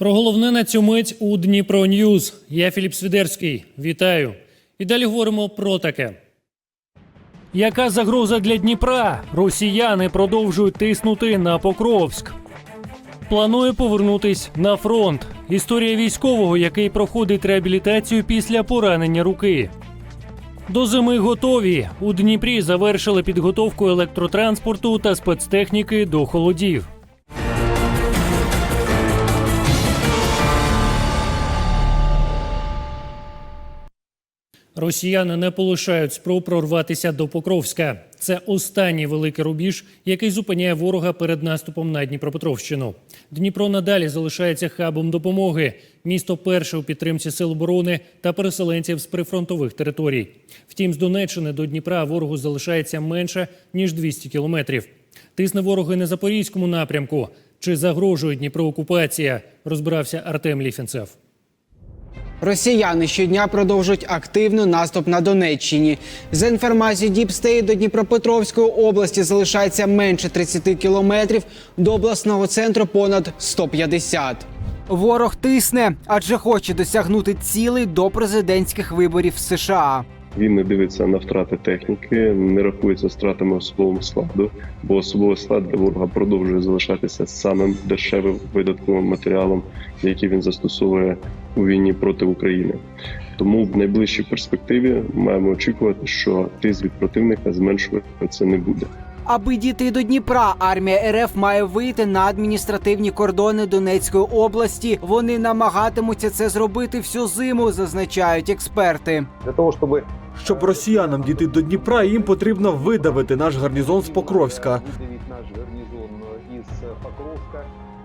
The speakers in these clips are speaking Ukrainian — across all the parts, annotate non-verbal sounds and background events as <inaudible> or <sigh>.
Про головне на цю мить у Дніпро Ньюз. Я Філіп Свідерський. Вітаю. І далі говоримо про таке. Яка загроза для Дніпра? Росіяни продовжують тиснути на Покровськ. Планує повернутись на фронт. Історія військового, який проходить реабілітацію після поранення руки. До зими готові. У Дніпрі завершили підготовку електротранспорту та спецтехніки до холодів. Росіяни не полишають спроб прорватися до Покровська. Це останній великий рубіж, який зупиняє ворога перед наступом на Дніпропетровщину. Дніпро надалі залишається хабом допомоги. Місто перше у підтримці сил оборони та переселенців з прифронтових територій. Втім, з Донеччини до Дніпра ворогу залишається менше ніж 200 кілометрів. Тисне ворог і на запорізькому напрямку. Чи загрожує Дніпро окупація? Розбирався Артем Ліфінцев. Росіяни щодня продовжують активний наступ на Донеччині. За інформацією Діпстей до Дніпропетровської області залишається менше 30 кілометрів, до обласного центру понад 150. Ворог тисне, адже хоче досягнути цілей до президентських виборів США. Він не дивиться на втрати техніки, не рахується втратами особового складу, бо особовий склад для ворога продовжує залишатися самим дешевим видатковим матеріалом, який він застосовує у війні проти України. Тому в найближчій перспективі маємо очікувати, що тиск від противника зменшуватися не буде. Аби дійти до Дніпра, армія РФ має вийти на адміністративні кордони Донецької області. Вони намагатимуться це зробити всю зиму, зазначають експерти. для того, чтобы Щоб росіянам дійти до Дніпра, їм потрібно видавити наш гарнізон з Покровська, выдавить наш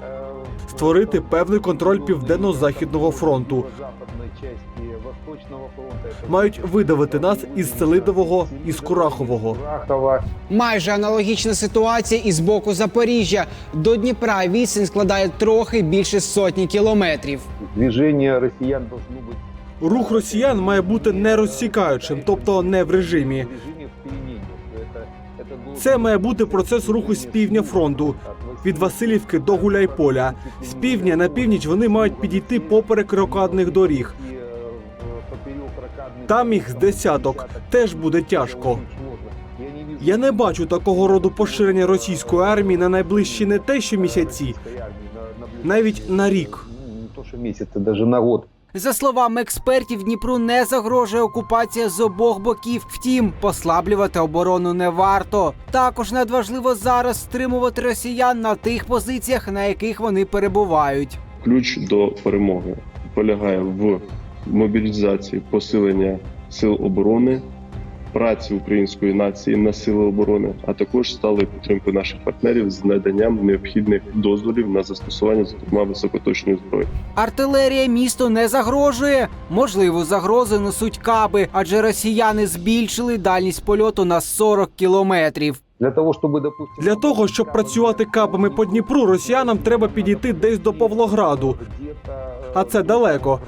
гарнизон из Покровска, э, створити певний контроль південно-західного фронту. западной части Восточного фронта. Это Мають видавити нас із Селидового і з Курахового. Курахова. Майже аналогічна ситуація і з боку Запоріжжя. До Дніпра відстань складає трохи більше сотні кілометрів. Движение россиян должно быть Рух росіян має бути не розсікаючим, тобто не в режимі. в режиме в перемене. Это, это должен Це має бути процес руху з півдня фронту. Від Васильівки до Гуляйполя. З півдня на північ вони мають підійти поперек рокадних доріг. И, э, в- поперек ракадных Там їх з дорог десяток. Теж буде тяжко. очень сложно. Я не вижу Я не бачу такого роду поширення російської армії на найближчі не те, що місяці, российской армии на- на ближайшие- навіть на рік. Ну, не то, что месяцы, даже на год. За словами експертів, Дніпру не загрожує окупація з обох боків. Втім, послаблювати оборону не варто. Також надважливо зараз стримувати росіян на тих позиціях, на яких вони перебувають. Ключ до перемоги полягає в мобілізації, посилення сил оборони, праці української нації на сили оборони, а також сталої підтримки наших партнерів з наданням необхідних дозволів на застосування, зокрема високоточної зброї. Артилерія місту не загрожує. Можливу загрозу несуть каби, адже росіяни збільшили дальність польоту на 40 кілометрів. Для того, чтобы, допустим... Для того, щоб працювати кабами по Дніпру, росіянам треба підійти десь до Павлограду, а це далеко.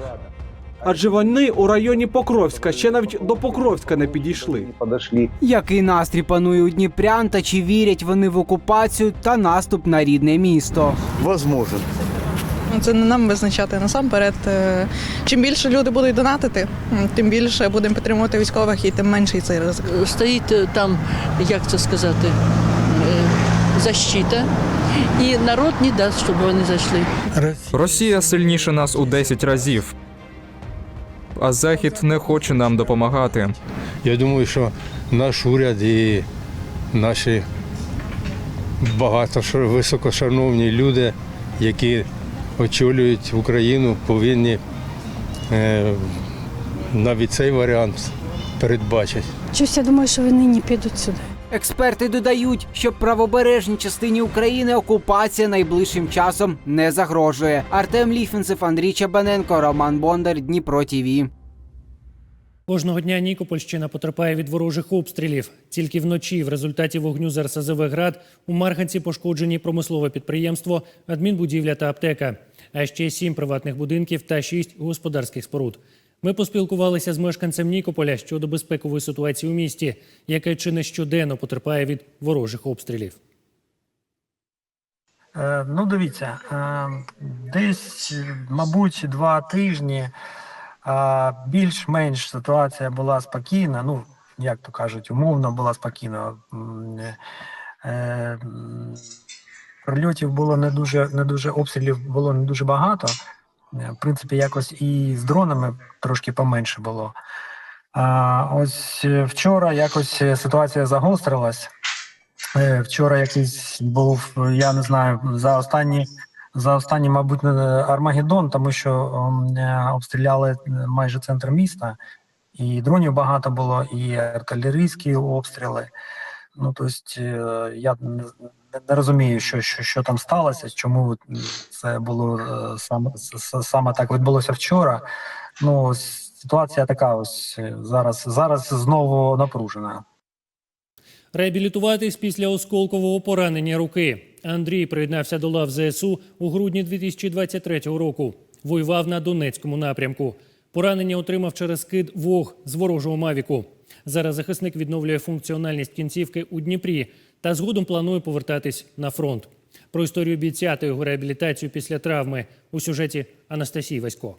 Адже вони у районі Покровська ще навіть до Покровська не підійшли. Який настрій панує у Дніпрян та чи вірять вони в окупацію та наступ на рідне місто? Возможен. Ну, Це не нам визначати насамперед. е, Чим більше люди будуть донатити, тим більше будемо підтримувати військових і тим менший цей ризик. стоїть е, там, як це сказати, е, защита, і народ не дасть, щоб вони зайшли. Росія сильніше нас у 10 разів. А Захід не хоче нам допомагати. Я думаю, що наш уряд і наші багато високошановні люди, які очолюють Україну, повинні е, навіть цей варіант передбачити. Щось я думаю, що вони не підуть сюди. Експерти додають, що правобережній частині України окупація найближчим часом не загрожує. Артем Ліфінцев, Андрій Чабаненко, Роман Бондар, Дніпро ТІВІ. Кожного дня Нікопольщина потерпає від ворожих обстрілів. Тільки вночі, в результаті вогню з РСЗВ «Град» у Марганці пошкоджені промислове підприємство, адмінбудівля та аптека, а ще сім приватних будинків та шість господарських споруд. Ми поспілкувалися з мешканцем Нікополя щодо безпекової ситуації у місті, яке чи не щоденно потерпає від ворожих обстрілів. Е, Ну, дивіться, е, десь, мабуть, два тижні більш-менш ситуація була спокійна. Ну, як то кажуть, умовно була спокійна. Е, е, Прильотів було не дуже, не дуже обстрілів було не дуже багато. Е, В принципі, якось і з дронами трошки поменше було. А ось вчора якось ситуація загострилась. Вчора якийсь був, я не знаю, за останні, за останні, мабуть, Армагеддон, тому що ем, е, обстріляли е, майже центр міста, і дронів багато було, і артилерійські обстріли. Ну, тобто, е, я не, розумію, що, що, що там сталося, чому це було саме, саме так відбулося вчора. Ну, ситуація така ось зараз, зараз знову напружена. Реабілітуватись після осколкового поранення руки. Андрій приєднався до лав ЗСУ у грудні 2023 року. Воював на Донецькому напрямку. Поранення отримав через скид вог з ворожого мавіку. Зараз захисник відновлює функціональність кінцівки у Дніпрі та згодом планує повертатись на фронт. Про історію бійця та його реабілітацію після травми у сюжеті Анастасії Васько.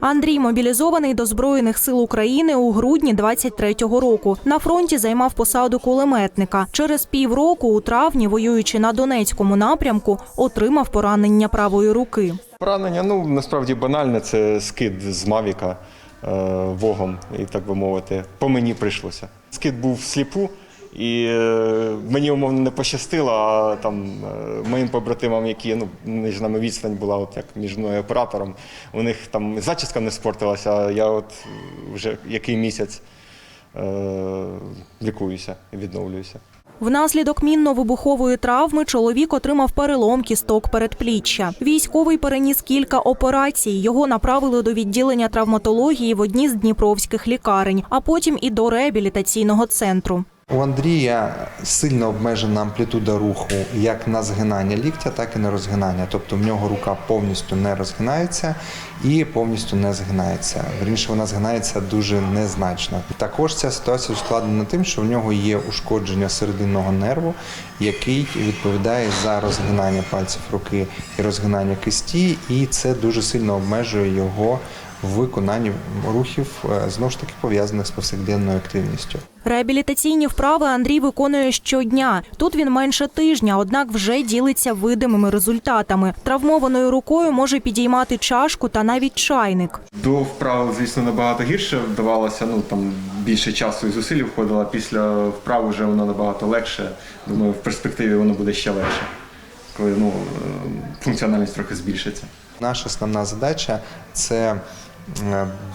Андрій мобілізований до Збройних сил України у грудні 23-го року. На фронті займав посаду кулеметника. Через півроку, у травні, воюючи на Донецькому напрямку, отримав поранення правої руки. Поранення, ну насправді банальне, це скид з Мавіка е, вогом, і так би мовити, по мені прийшлося. Скид був сліпу, і е, мені умовно не пощастило, а там е, моїм побратимам, які ну, між нами відстань була, от як між мною оператором, у них там зачіска не спортилася, а я от вже який місяць е, лікуюся відновлююся. Внаслідок мінно-вибухової травми чоловік отримав перелом кісток передпліччя. Військовий переніс кілька операцій. Його направили до відділення травматології в одній з дніпровських лікарень, а потім і до реабілітаційного центру. У Андрія сильно обмежена амплітуда руху як на згинання ліктя, так і на розгинання. Тобто в нього рука повністю не розгинається і повністю не згинається. Вірніше, вона згинається дуже незначно. Також ця ситуація ускладнена тим, що в нього є ушкодження серединного нерву, який відповідає за розгинання пальців руки і розгинання кисті, і це дуже сильно обмежує його в виконанні рухів е, знову ж таки пов'язаних з повсякденною активністю. Реабілітаційні вправи Андрій виконує щодня. Тут він менше тижня, однак вже ділиться видимими результатами. Травмованою рукою може підіймати чашку та навіть чайник. До вправ, звісно, набагато гірше вдавалося. Ну там більше часу і зусиль входило. Після вправ вже воно набагато легше. Думаю, в перспективі воно буде ще легше, коли ну, е, функціональність трохи збільшиться. Наша основна задача це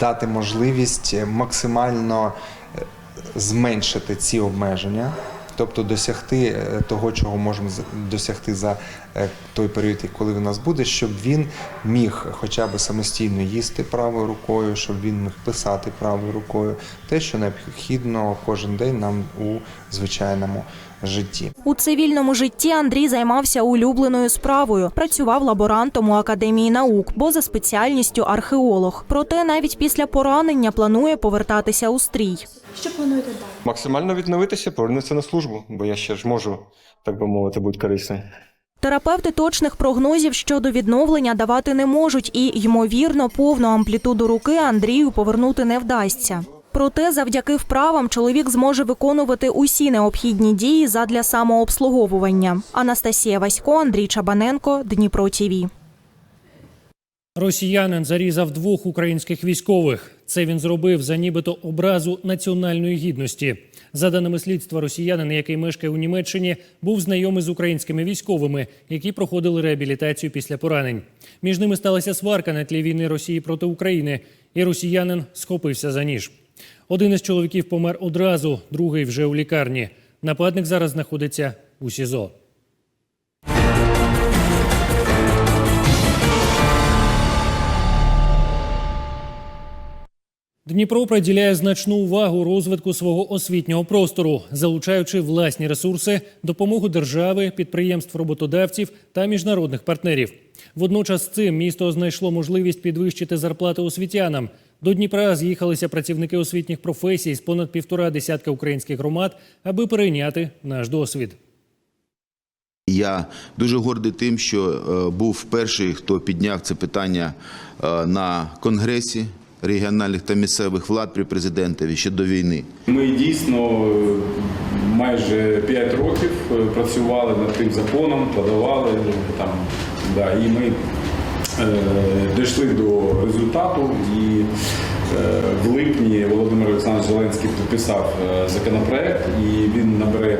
дати можливість максимально е, зменшити ці обмеження, тобто досягти е, того, чого можемо досягти за е, той період, коли він у нас буде, щоб він міг хоча б самостійно їсти правою рукою, щоб він міг писати правою рукою, те, що необхідно кожен день нам у звичайному житті. У цивільному житті Андрій займався улюбленою справою. Працював лаборантом у академії наук, бо за спеціальністю археолог. Проте навіть після поранення планує повертатися у стрій. Що плануєте далі? Максимально відновитися, повернутися на службу, бо я ще ж можу, так би мовити, бути корисним. Терапевти точних прогнозів щодо відновлення давати не можуть, і ймовірно, повну амплітуду руки Андрію повернути не вдасться. Проте, завдяки вправам, чоловік зможе виконувати усі необхідні дії задля самообслуговування. Анастасія Васько, Андрій Чабаненко, Дніпро ТІВІ. Росіянин зарізав двох українських військових. Це він зробив за нібито образу національної гідності. За даними слідства, росіянин, який мешкає у Німеччині, був знайомий з українськими військовими, які проходили реабілітацію після поранень. Між ними сталася сварка на тлі війни Росії проти України, і росіянин схопився за ніж. Один із чоловіків помер одразу, другий вже у лікарні. Нападник зараз знаходиться у СІЗО. Дніпро приділяє значну увагу розвитку свого освітнього простору, залучаючи власні ресурси, допомогу держави, підприємств, роботодавців та міжнародних партнерів. Водночас цим місто знайшло можливість підвищити зарплати освітянам. До Дніпра з'їхалися працівники освітніх професій з понад півтора десятка українських громад, аби перейняти наш досвід. Я дуже гордий тим, що е, був перший, хто підняв це питання е, на конгресі регіональних та місцевих влад при президентові ще до війни. Ми дійсно е, майже 5 років е, працювали над тим законом, подавали там, да, і ми е, дійшли до результату. І е, в липні Володимир Олександрович Зеленський підписав законопроект, і він набере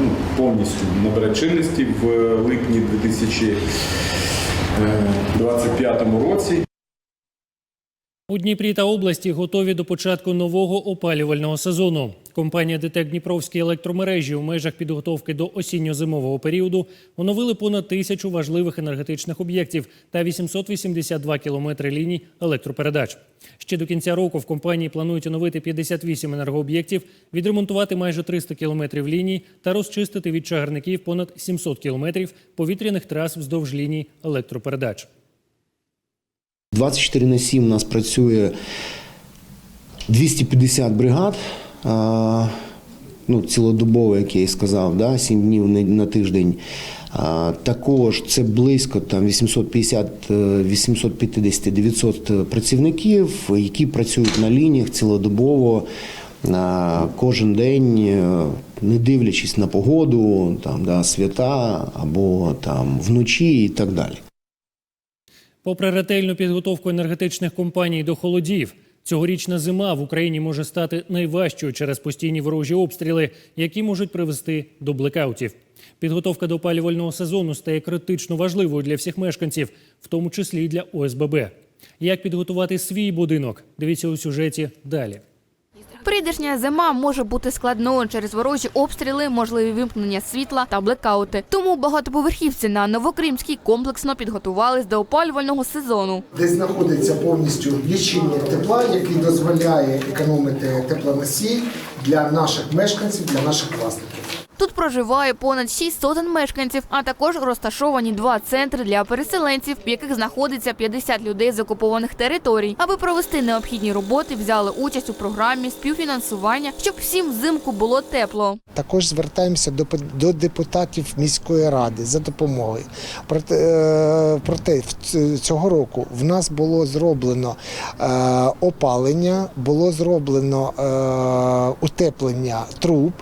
ну, повністю набере чинності в липні 2025 році. У Дніпрі та області готові до початку нового опалювального сезону. Компанія ДТЕК Дніпровські електромережі у межах підготовки до осінньо-зимового періоду оновили понад тисячу важливих енергетичних об'єктів та 882 кілометри ліній електропередач. Ще до кінця року в компанії планують оновити 58 енергооб'єктів, відремонтувати майже 300 кілометрів ліній та розчистити від чагарників понад 700 кілометрів повітряних трас вздовж ліній електропередач. 24 на 7 у нас працює 250 бригад. Ну, цілодобово, як я і сказав, да, 7 днів на- тиждень. А, Також це близько там 850, е, 850 900 працівників, які працюють на лініях цілодобово а, кожен день, е, не дивлячись на погоду, там, да, свята або там вночі і так далі. Попри ретельну підготовку енергетичних компаній до холодів, цьогорічна зима в Україні може стати найважчою через постійні ворожі обстріли, які можуть привести до блекаутів. Підготовка до опалювального сезону стає критично важливою для всіх мешканців, в тому числі й для ОСББ. Як підготувати свій будинок? Дивіться у сюжеті далі. Прийдешня зима може бути складною через ворожі обстріли, можливі вимкнення світла та блекаути. Тому багатоповерхівці на Новокримській комплексно підготувались до опалювального сезону. де знаходиться повністю лічильник тепла, який дозволяє економити теплоносій для наших мешканців, для наших власників. Тут проживає понад 6 сотень мешканців, а також розташовані два центри для переселенців, в яких знаходиться 50 людей з окупованих територій. Аби провести необхідні роботи, взяли участь у програмі співфінансування, щоб всім взимку було тепло. Також звертаємося до, до депутатів міської ради за допомогою. Проте, е, проте цього року в нас було зроблено е, опалення, було зроблено е, утеплення труб.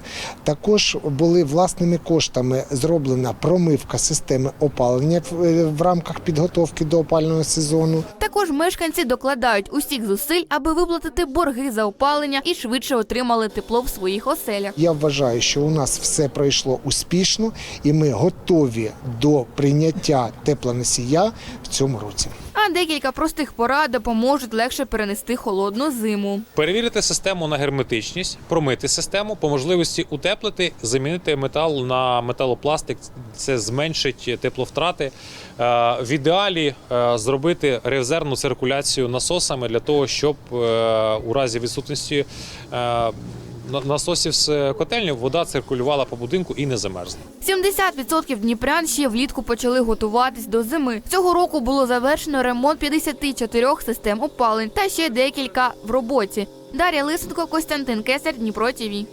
Також були власними коштами зроблена промивка системи опалення в, е, в рамках підготовки до опального сезону. Також мешканці докладають усіх зусиль, аби виплатити борги за опалення і швидше отримали тепло в своїх оселях. Я вважаю, що у нас все пройшло успішно, і ми готові до прийняття теплоносія в цьому році. А декілька простих порад допоможуть легше перенести холодну зиму. Перевірити систему на герметичність, промити систему, по можливості утеплити, замінити метал на металопластик. Це зменшить тепловтрати. Е, В ідеалі е, зробити резервну циркуляцію насосами для того, щоб е, у разі відсутності насосів з котельні вода циркулювала по будинку і не замерзла. 70% дніпрян ще влітку почали готуватись до зими. Цього року було завершено ремонт 54 систем опалень та ще декілька в роботі. Дар'я Лисенко, Костянтин Кесар, Дніпро ТІВІ.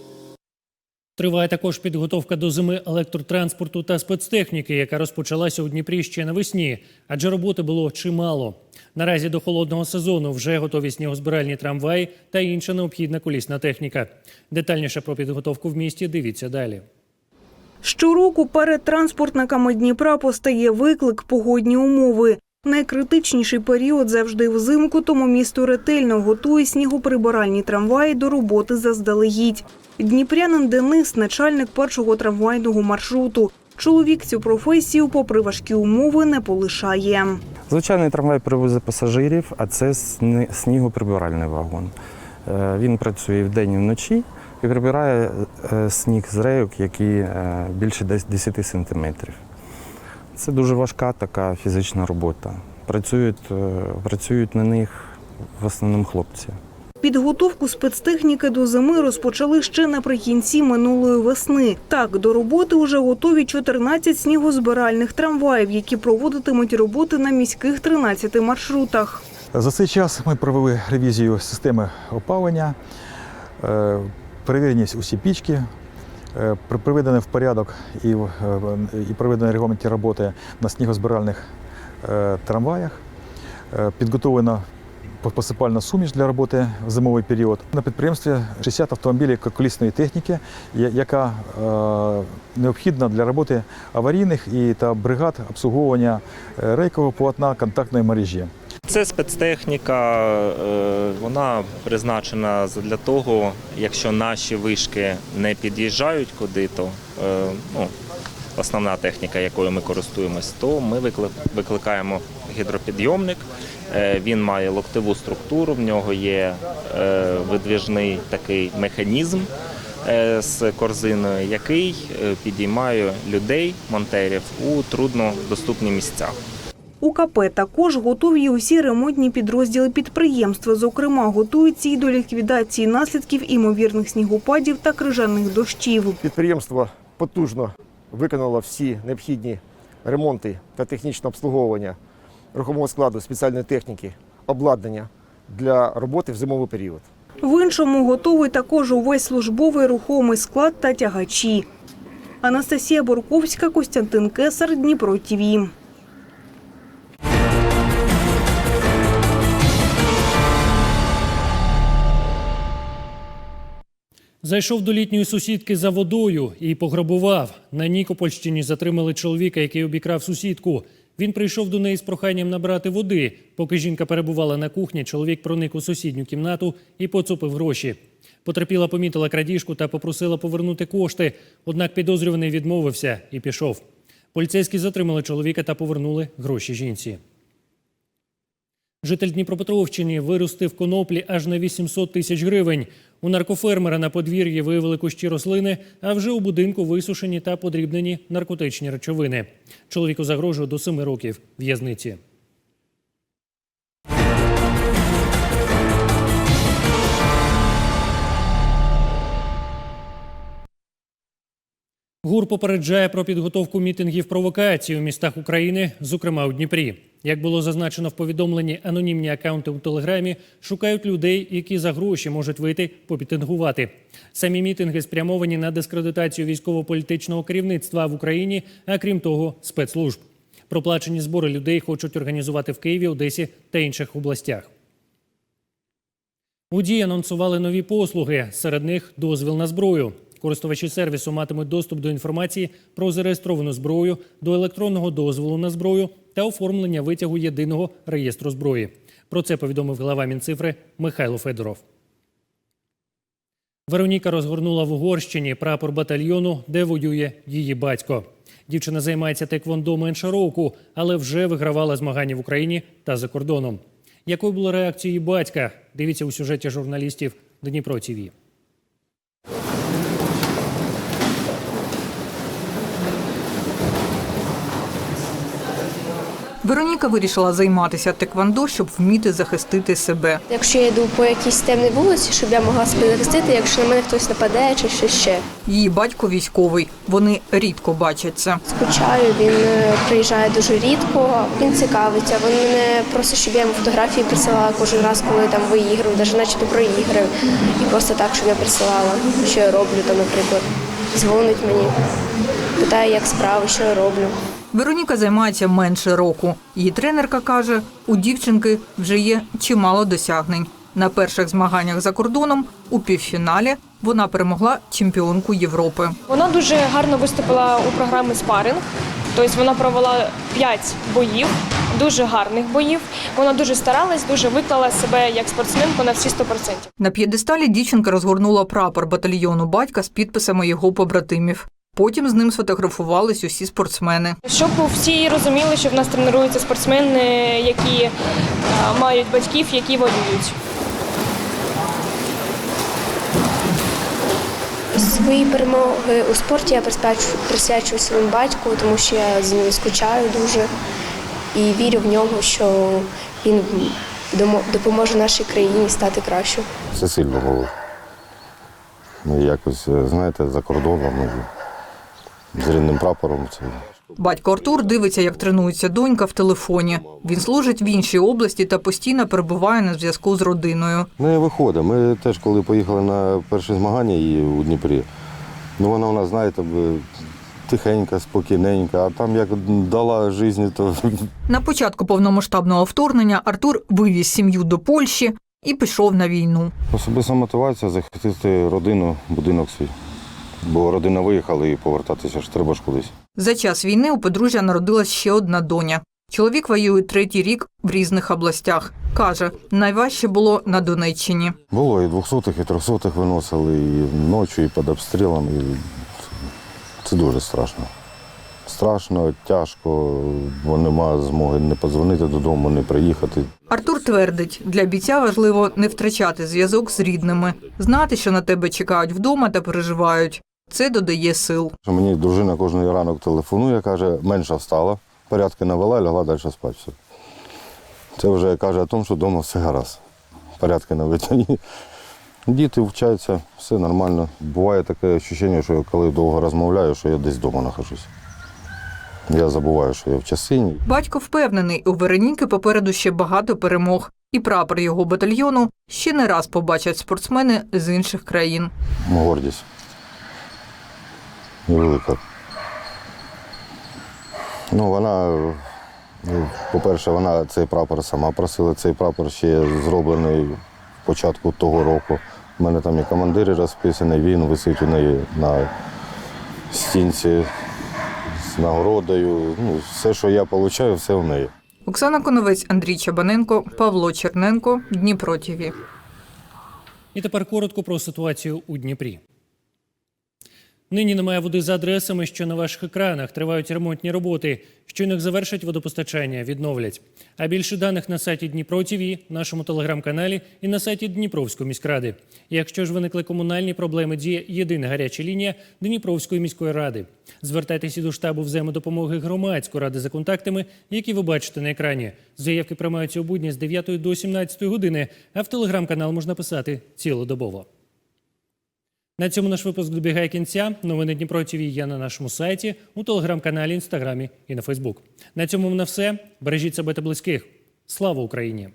Триває також підготовка до зими електротранспорту та спецтехніки, яка розпочалася у Дніпрі ще навесні, адже роботи було чимало. Наразі до холодного сезону вже готові снігозбиральні трамваї та інша необхідна колісна техніка. Детальніше про підготовку в місті дивіться далі. Щороку перед транспортниками Дніпра постає виклик погодні умови. Найкритичніший період завжди взимку, тому місто ретельно готує снігоприбиральні трамваї до роботи заздалегідь. Дніпрянин Денис, начальник першого трамвайного маршруту. Чоловік цю професію, попри важкі умови, не полишає. Звичайний трамвай привозить пасажирів, а це снігоприбиральний вагон. Е, Він працює вдень і вночі і прибирає е, сніг з рейок, які е, більше десь 10 сантиметрів. Це дуже важка така фізична робота. Працюють, е, працюють на них в основному хлопці. Підготовку спецтехніки до зими розпочали ще наприкінці минулої весни. Так, до роботи вже готові 14 снігозбиральних трамваїв, які проводитимуть роботи на міських 13 маршрутах. За цей час ми провели ревізію системи опалення, е, перевірені усі пічки, приведені в порядок і, е, і проведені регламентні роботи на снігозбиральних е, трамваях, Е, підготовлена посипальна суміш для роботи в зимовий період. На підприємстві 60 автомобілів колісної техніки, яка е, необхідна для роботи аварійних і та бригад обслуговування е, рейкового полотна контактної мережі. Це спецтехніка, е, вона призначена для того, якщо наші вишки не під'їжджають куди-то, е, ну, основна техніка, якою ми користуємось, то ми викликаємо гідропідйомник. Е, Він має локтеву структуру, в нього є видвіжний такий механізм з корзиною, який підіймає людей, монтерів у труднодоступні місця. У КП також готові усі ремонтні підрозділи підприємства. Зокрема, готуються і до ліквідації наслідків імовірних снігопадів та крижаних дощів. Підприємство потужно виконало всі необхідні ремонти та технічне обслуговування рухомого складу спеціальної техніки, обладнання для роботи в зимовий період. В іншому готовий також увесь службовий рухомий склад та тягачі. Анастасія Бурковська, Костянтин Кесар, Дніпро ТІВІ. Зайшов до літньої сусідки за водою і пограбував. На Нікопольщині затримали чоловіка, який обікрав сусідку. Він прийшов до неї з проханням набрати води. Поки жінка перебувала на кухні, чоловік проник у сусідню кімнату і поцупив гроші. Потерпіла помітила крадіжку та попросила повернути кошти. Однак підозрюваний відмовився і пішов. Поліцейські затримали чоловіка та повернули гроші жінці. Житель Дніпропетровщини виростив коноплі аж на 800 тисяч гривень. У наркофермера на подвір'ї виявили кущі рослини, а вже у будинку висушені та подрібнені наркотичні речовини. Чоловіку загрожує до 7 років в'язниці. ГУР попереджає про підготовку мітингів провокацій у містах України, зокрема у Дніпрі. Як було зазначено в повідомленні, анонімні акаунти у телеграмі шукають людей, які за гроші можуть вийти попітингувати. Самі мітинги спрямовані на дискредитацію військово-політичного керівництва в Україні, а крім того, спецслужб. Проплачені збори людей хочуть організувати в Києві, Одесі та інших областях. У дії анонсували нові послуги. Серед них дозвіл на зброю. Користувачі сервісу матимуть доступ до інформації про зареєстровану зброю, до електронного дозволу на зброю та оформлення витягу єдиного реєстру зброї. Про це повідомив глава Мінцифри Михайло Федоров. Вероніка розгорнула в Угорщині прапор батальйону, де воює її батько. Дівчина займається теквондо менше року, але вже вигравала змагання в Україні та за кордоном. Якою була реакція її батька? Дивіться у сюжеті журналістів Дніпро ТІВІ. Вероніка вирішила займатися теквандо, щоб вміти захистити себе. Якщо я йду по якійсь темній вулиці, щоб я могла себе захистити, якщо на мене хтось нападе чи що ще. Її батько військовий. Вони рідко бачаться. Скучаю, він е, приїжджає дуже рідко, він цікавиться. Він мене просить, щоб я йому фотографії присилала кожен раз, коли там виіграю, навіть начебто проіграю. І просто так, щоб я присилала, що я роблю там, наприклад. Дзвонить мені, питає, як справи, що я роблю. Вероніка займається менше року. Її тренерка каже, у дівчинки вже є чимало досягнень. На перших змаганнях за кордоном у півфіналі вона перемогла чемпіонку Європи. Вона дуже гарно виступила у програмі спаринг. Тобто вона провела 5 боїв, дуже гарних боїв. Вона дуже старалась, дуже виклала себе як спортсменку на всі 100%. На п'єдесталі дівчинка розгорнула прапор батальйону батька з підписами його побратимів. Потім з ним сфотографувались усі спортсмени. Щоб всі розуміли, що в нас тренуються спортсмени, які е, мають батьків, які воюють. Свої перемоги у спорті я присвячую, своєму батьку, тому що я з ним скучаю дуже і вірю в нього, що він допоможе нашій країні стати кращою. Все сильно було. Ну, якось, знаєте, за кордоном, з рідним прапором. Це Батько Артур дивиться, як тренується донька в телефоні. Він служить в іншій області та постійно перебуває на зв'язку з родиною. Не виходить. Ми теж, коли поїхали на перші змагання її у Дніпрі, ну вона у нас, знаєте, тихенька, спокійненька, а там як дала житті, то <laughs> На початку повномасштабного вторгнення Артур вивіз сім'ю до Польщі і пішов на війну. особиста мотивація захистити родину, будинок свій. Бо родина виїхала і повертатися ж треба ж кудись. За час війни у подружжя народилась ще одна доня. Чоловік воює третій рік в різних областях. Каже, найважче було на Донеччині. Було і двохсотих, і трьохсотих виносили, і ночі, і під обстрілом. І... Це дуже страшно. Страшно, тяжко, бо нема змоги не подзвонити додому, не приїхати. Артур твердить, для бійця важливо не втрачати зв'язок з рідними, знати, що на тебе чекають вдома та переживають. Це додає сил. Мені дружина кожен ранок телефонує, каже, менша встала, порядки навела, лягла далі спати. Все. Це вже каже о тому, що вдома все гаразд. Порядки наведені. Діти вчаться, все нормально. Буває таке відчуття, що я коли довго розмовляю, що я десь вдома нахожусь. Я забуваю, що я в часині. Батько впевнений, у Вероніки попереду ще багато перемог, і прапор його батальйону ще не раз побачать спортсмени з інших країн. Гордість. Велика. Ну, вона, ну, по-перше, вона цей прапор сама просила. Цей прапор ще зроблений в початку того року. У мене там і командири розписані, він висить у неї на стінці з нагородою. Ну, все, що я отримую, все в неї. Оксана Коновець, Андрій Чабаненко, Павло Черненко, Дніпро ТІВІ. І тепер коротко про ситуацію у Дніпрі. Нині немає води за адресами, що на ваших екранах тривають ремонтні роботи. Щойно завершать водопостачання, відновлять. А більше даних на сайті Дніпро ТВ, нашому телеграм-каналі і на сайті Дніпровської міськради. Якщо ж виникли комунальні проблеми, діє єдина гаряча лінія Дніпровської міської ради. Звертайтеся до штабу взаємодопомоги громадської ради за контактами, які ви бачите на екрані. Заявки приймаються у будні з 9 до 17 години, а в телеграм-канал можна писати цілодобово. На цьому наш випуск добігає кінця. Новини Дніпро ТВ є на нашому сайті, у телеграм-каналі, інстаграмі і на Фейсбук. На цьому на все. Бережіть себе та близьких. Слава Україні!